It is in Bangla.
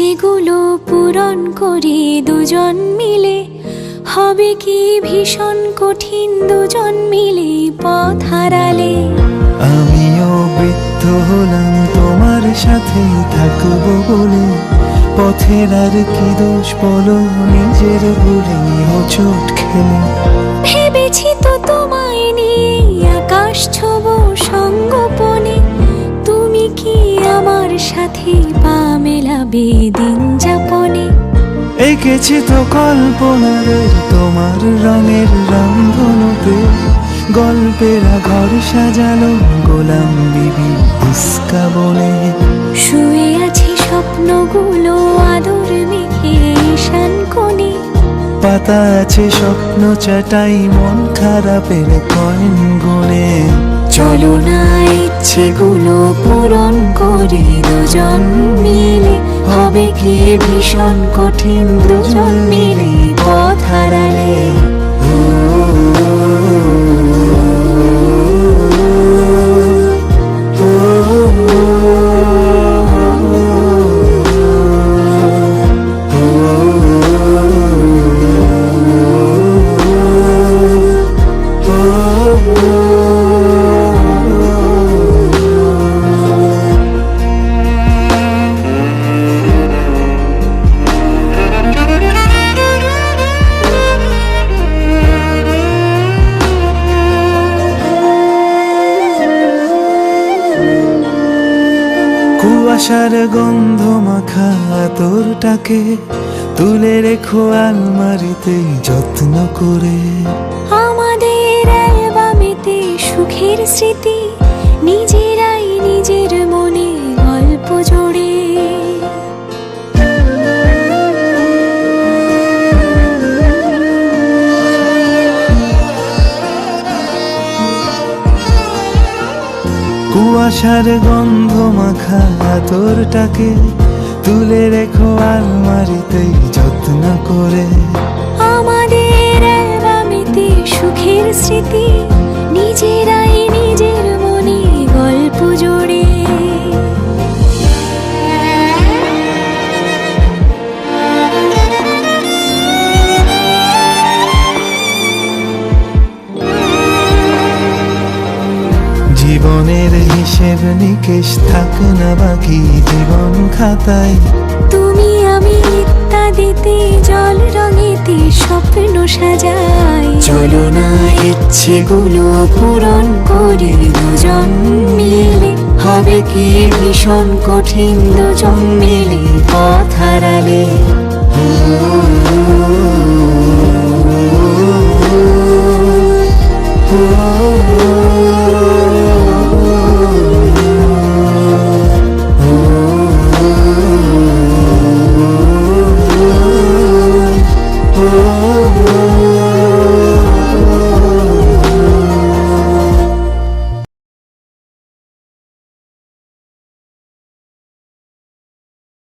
ইচ্ছেগুলো পূরণ করি দুজন মিলে। হবে কি ভীষণ কঠিন দুজন মিলে পথ হারালে। আমিও বৃদ্ধ হলাম তোমার সাথে থাকব বলে। পথের আর কি দোষ বলো নিজের ভুলে হোঁচট খেলে। ভেবেছি তো তোমায় নিয়ে আকাশ ছোব সঙ্গোপনে। তুমি কি আমার সাথে পা মেলাবে দিন যাপনে। এঁকেছি তো কল্পনারে তোমার রঙের রামধনুতে গল্পেরা ঘর সাজালো গোলাম বিবি বনে শুয়ে আছে স্বপ্নগুলো আদর মেখে ঈশান কোণে। পাতা আছে স্বপ্ন চাটাই মন খারাপের কয়েন গুনে চলো না ইচ্ছেগুলো পূরণ করে দুজন মিলে। হবে কি ভীষণ কঠিন দুজন মিলে। কুয়াশার গন্ধ মাখা তোরটাকে তুলে রেখো আলমারিতে যত্ন করে। আমাদের অ্যালবামেতে সুখের স্মৃতি কুয়াশার গন্ধ মাখা আতরটাকে তুলে রেখো আলমারিতে যত্ন করে। আমাদের সুখের স্মৃতি নিজের জীবনের হিসেব নিকেশ থাক না বাকি জীবন খাতায়। তুমি আমি ইত্যাদিতে জল রঙেতে স্বপ্ন সাজাই। চলো না ইচ্ছেগুলো পূরণ করি দুজন মিলে। হবে কি ভীষণ কঠিন দুজন মিলে পথ হারালে।